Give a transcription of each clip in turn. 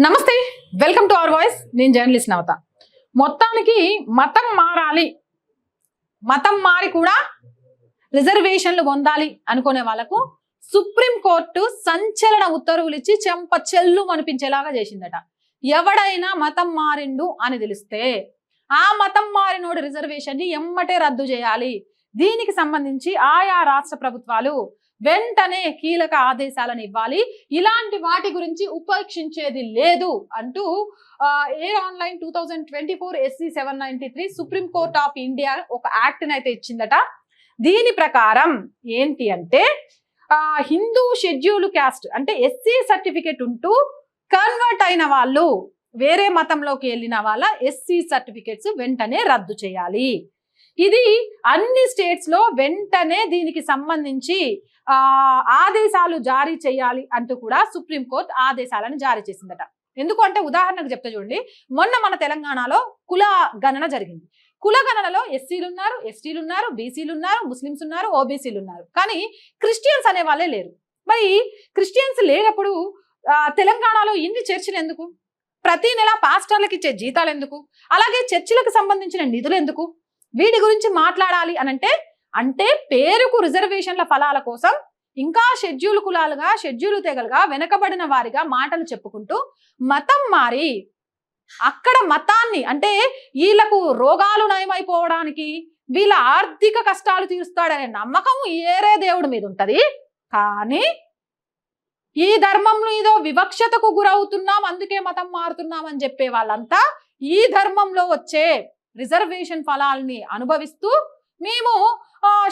నమస్తే welcome to our voice. నేను journalist నవత. మొత్తానికి మతం మారాలి. మతం మారి కూడా రిజర్వేషన్లు పొందాలి అనుకునే వాళ్ళకు సుప్రీం కోర్టు సంచలన ఉత్తర్వులు ఇచ్చి చెంప చెల్లు అనిపించేలాగా చేసిందట. ఎవడైనా మతం మారిండు అని తెలిస్తే ఆ మతం మారినోడు రిజర్వేషన్ని ఎమ్మటే రద్దు చేయాలి. దీనికి సంబంధించి ఆయా రాష్ట్ర ప్రభుత్వాలు వెంటనే కీలక ఆదేశాలను ఇవ్వాలి. ఇలాంటి వాటి గురించి ఉపేక్షించేది లేదు అంటూ AIR online two thousand twenty four SC seven ninety three supreme court of India ఒక యాక్ట్ని అయితే ఇచ్చిందట. దీని ప్రకారం ఏంటి అంటే హిందూ షెడ్యూల్ క్యాస్ట్ అంటే ఎస్సీ సర్టిఫికేట్ ఉంటూ కన్వర్ట్ అయిన వాళ్ళు వేరే మతంలోకి వెళ్ళిన వాళ్ళ ఎస్సీ సర్టిఫికేట్స్ వెంటనే రద్దు చేయాలి. ఇది అన్ని స్టేట్స్లో వెంటనే దీనికి సంబంధించి ఆదేశాలు జారీ చేయాలి అంటూ కూడా సుప్రీంకోర్టు ఆదేశాలను జారీ చేసిందట. ఎందుకు అంటే ఉదాహరణకు చెప్తే చూడండి మొన్న మన తెలంగాణలో కుల గణన జరిగింది. కుల గణనలో ఎస్సీలు ఉన్నారు ఎస్టీలు ఉన్నారు బీసీలు ఉన్నారు ముస్లిమ్స్ ఉన్నారు ఓబీసీలు ఉన్నారు. కానీ క్రిస్టియన్స్ అనే వాళ్ళే లేరు. మరి క్రిస్టియన్స్ లేనప్పుడు తెలంగాణలో ఇన్ని చర్చిలు ఎందుకు? ప్రతి నెల పాస్టర్లకు ఇచ్చే జీతాలు ఎందుకు? అలాగే చర్చిలకు సంబంధించిన నిధులు ఎందుకు? వీటి గురించి మాట్లాడాలి అనంటే అంటే పేరుకు రిజర్వేషన్ల ఫలాల కోసం ఇంకా షెడ్యూల్ కులాలుగా షెడ్యూల్ తెగలుగా వెనకబడిన వారిగా మాటలు చెప్పుకుంటూ మతం మారి అక్కడ మతాన్ని అంటే వీళ్ళకు రోగాలు నయమైపోవడానికి వీళ్ళ ఆర్థిక కష్టాలు తీరుస్తాడనే నమ్మకం ఏరే దేవుడి మీద ఉంటది. కానీ ఈ ధర్మంలో ఏదో వివక్షతకు గురవుతున్నాం అందుకే మతం మారుతున్నాం అని చెప్పే వాళ్ళంతా ఈ ధర్మంలో వచ్చే రిజర్వేషన్ ఫలాల్ని అనుభవిస్తూ మేము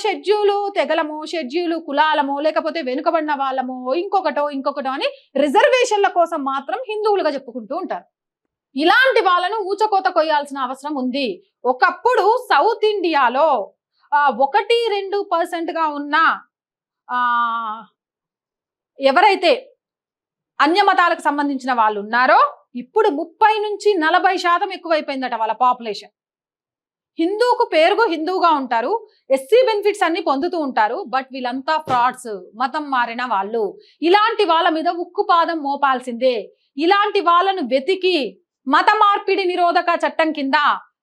షెడ్యూలు తెగలము షెడ్యూలు కులాలము లేకపోతే వెనుకబడిన వాళ్ళము ఇంకొకటో ఇంకొకటో అని రిజర్వేషన్ల కోసం మాత్రం హిందువులుగా చెప్పుకుంటూ ఉంటారు. ఇలాంటి వాళ్ళను ఊచకోత కొయ్యాల్సిన అవసరం ఉంది. ఒకప్పుడు సౌత్ ఇండియాలో ఒకటి రెండు పర్సెంట్గా ఉన్న ఎవరైతే అన్య మతాలకు సంబంధించిన వాళ్ళు ఉన్నారో ఇప్పుడు ముప్పై నుంచి నలభై శాతం ఎక్కువైపోయిందట వాళ్ళ పాపులేషన్. హిందూకు పేరుకు హిందూగా ఉంటారు. ఎస్సీ బెనిఫిట్స్ అన్ని పొందుతూ ఉంటారు. బట్ వీళ్ళంతా ఫ్రాడ్స్. మతం మారిన వాళ్ళు. ఇలాంటి వాళ్ళ మీద ఉక్కుపాదం మోపాల్సిందే. ఇలాంటి వాళ్ళను వెతికి మత మార్పిడి నిరోధక చట్టం కింద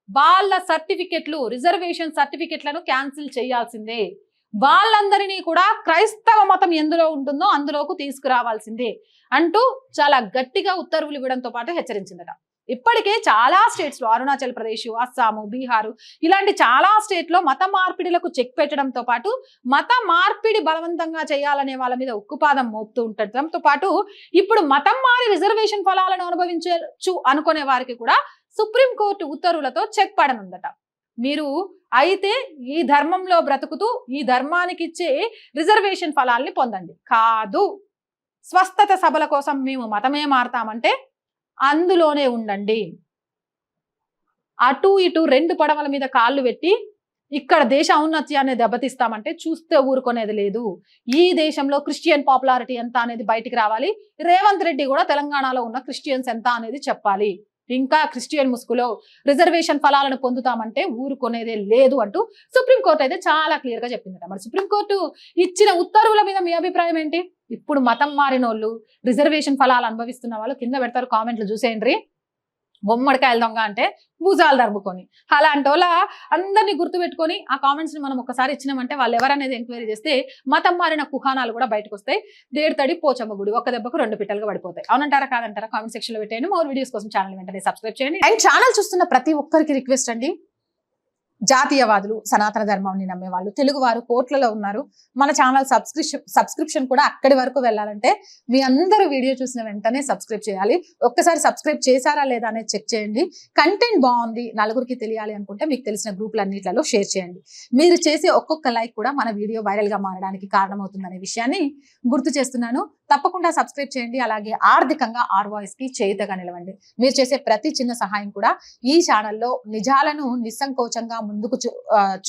వాళ్ళ సర్టిఫికెట్లు రిజర్వేషన్ సర్టిఫికెట్లను క్యాన్సిల్ చేయాల్సిందే. వాళ్ళందరినీ కూడా క్రైస్తవ మతం ఎందులో ఉంటుందో అందులోకి తీసుకురావాల్సిందే అంటూ చాలా గట్టిగా ఉత్తర్వులు ఇవ్వడంతో పాటు హెచ్చరించిందట. ఇప్పటికే చాలా స్టేట్స్లో అరుణాచల్ ప్రదేశ్ అస్సాము బీహారు ఇలాంటి చాలా స్టేట్లో మత మార్పిడిలకు చెక్ పెట్టడంతో పాటు మత మార్పిడి బలవంతంగా చేయాలనే వాళ్ళ మీద ఉక్కుపాదం మోపుతూ ఉండటంతో పాటు ఇప్పుడు మతం మారి రిజర్వేషన్ ఫలాలను అనుభవించవచ్చు అనుకునే వారికి కూడా సుప్రీంకోర్టు ఉత్తర్వులతో చెక్ పడనుందట. మీరు అయితే ఈ ధర్మంలో బ్రతుకుతూ ఈ ధర్మానికి ఇచ్చే రిజర్వేషన్ ఫలాల్ని పొందండి. కాదు. స్వస్థత సభల కోసం మేము మతమే మారతామంటే అందులోనే ఉండండి. అటు ఇటు రెండు పడవల మీద కాళ్ళు పెట్టి ఇక్కడ దేశ ఔన్నత్యాన్ని దెబ్బతీస్తామంటే చూస్తే ఊరుకునేది లేదు. ఈ దేశంలో క్రిస్టియన్ పాపులారిటీ ఎంత అనేది బయటికి రావాలి. రేవంత్ రెడ్డి కూడా తెలంగాణలో ఉన్న క్రిస్టియన్స్ ఎంత అనేది చెప్పాలి. ఇంకా క్రిస్టియన్ ముసుగులో రిజర్వేషన్ ఫలాలను పొందుతామంటే ఊరుకునేదే లేదు అంటూ సుప్రీంకోర్టు అయితే చాలా క్లియర్గా చెప్పిందట. మరి సుప్రీంకోర్టు ఇచ్చిన ఉత్తర్వుల మీద మీ అభిప్రాయం ఏంటి? ఇప్పుడు మతం మారినోళ్ళు రిజర్వేషన్ ఫలాలు అనుభవిస్తున్న వాళ్ళు కింద పెడతారు కామెంట్లు చూసేయండి. బొమ్మడికాయల దొంగ అంటే భుజాలు దరుపుకొని అలాంటి వాళ్ళ అందరినీ గుర్తుపెట్టుకొని ఆ కామెంట్స్ని మనం ఒకసారి ఇచ్చినామంటే వాళ్ళు ఎవరనేది ఎంక్వైరీ చేస్తే మతం మారిన కుహానాలు కూడా బయటకు వస్తాయి. దేడు తడి పోచమ్మ గుడి ఒక దెబ్బకు రెండు పిట్టలుగా పడిపోతాయి. అవునంటారా కాదంటారా? కామెంట్ సెక్షన్లో పెట్టేయండి. మోర్ వీడియోస్ కోసం ఛానల్ వెంటనే సబ్స్క్రైబ్ చేయండి. అండ్ ఛానల్ చూస్తున్న ప్రతి ఒక్కరికి రిక్వెస్ట్ అండి. జాతీయవాదులు సనాతన ధర్మాన్ని నమ్మే వాళ్ళు తెలుగువారు కోట్లలో ఉన్నారు. మన ఛానల్ సబ్స్క్రిప్షన్ సబ్స్క్రిప్షన్ కూడా అక్కడి వరకు వెళ్ళాలంటే మీ అందరూ వీడియో చూసిన వెంటనే సబ్స్క్రైబ్ చేయాలి. ఒక్కసారి సబ్స్క్రైబ్ చేశారా లేదా అనేది చెక్ చేయండి. కంటెంట్ బాగుంది నలుగురికి తెలియాలి అనుకుంటే మీకు తెలిసిన గ్రూపులన్నిట్లలో షేర్ చేయండి. మీరు చేసే ఒక్కొక్క లైక్ కూడా మన వీడియో వైరల్గా మారడానికి కారణమవుతుందనే విషయాన్ని గుర్తు చేస్తున్నాను. తప్పకుండా సబ్స్క్రైబ్ చేయండి. అలాగే ఆర్థికంగా ఆర్ వాయిస్కి చేతగా నిలవండి. మీరు చేసే ప్రతి చిన్న సహాయం కూడా ఈ ఛానల్లో నిజాలను నిస్సంకోచంగా ముందుకు చూ-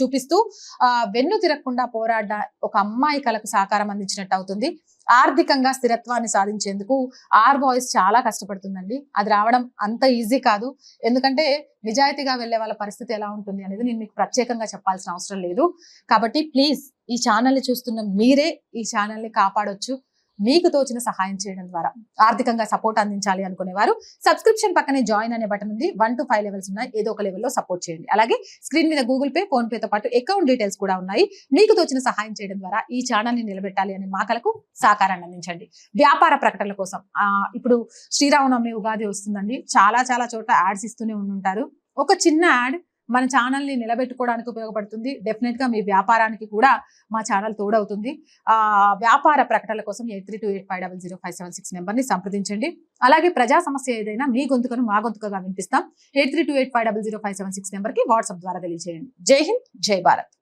చూపిస్తూ ఆ, వెన్ను తిరగకుండా పోరాడ ఒక అమ్మాయి కలకు సహకారం అందించినట్టు అవుతుంది. ఆర్థికంగా స్థిరత్వాన్ని సాధించేందుకు ఆర్ వాయిస్ చాలా కష్టపడుతుందండి. అది రావడం అంత ఈజీ కాదు. ఎందుకంటే నిజాయితీగా వెళ్ళే వాళ్ళ పరిస్థితి ఎలా ఉంటుంది అనేది నేను మీకు ప్రత్యేకంగా చెప్పాల్సిన అవసరం లేదు. కాబట్టి ప్లీజ్ ఈ ఛానల్ని చూస్తున్న మీరే ఈ ఛానల్ని కాపాడొచ్చు. మీకు తోచిన సహాయం చేయడం ద్వారా ఆర్థికంగా సపోర్ట్ అందించాలి అనుకునేవారు సబ్స్క్రిప్షన్ పక్కనే జాయిన్ అనే బటన్ ఉంది. వన్ టు ఫైవ్ లెవెల్స్ ఉన్నాయి. ఏదో ఒక లెవెల్లో సపోర్ట్ చేయండి. అలాగే స్క్రీన్ మీద గూగుల్ పే ఫోన్ పేతో పాటు అకౌంట్ డీటెయిల్స్ కూడా ఉన్నాయి. మీకు తోచిన సహాయం చేయడం ద్వారా ఈ ఛానల్ని నిలబెట్టాలి అనే మాకలకు సహకారాన్ని అందించండి. వ్యాపార ప్రకటనల కోసం ఇప్పుడు శ్రీరామనవమి ఉగాది వస్తుందండి. చాలా చాలా చోట్ల యాడ్స్ ఇస్తూనే ఉంటారు ఒక చిన్న యాడ్ మన ఛానల్ని నిలబెట్టుకోవడానికి ఉపయోగపడుతుంది. డెఫినెట్గా మీ వ్యాపారానికి కూడా మా ఛానల్ తోడవుతుంది. వ్యాపార ప్రకటనల కోసం eight three two eight five double zero five seven six నెంబర్ని సంప్రదించండి. అలాగే ప్రజా సమస్య ఏదైనా మీ గొంతుకను మా గొంతుకగా వినిపిస్తాం. Eight three two eight five double zero five seven six నెంబర్కి వాట్సాప్ ద్వారా తెలియజేయండి. జై హింద్ జై భారత్.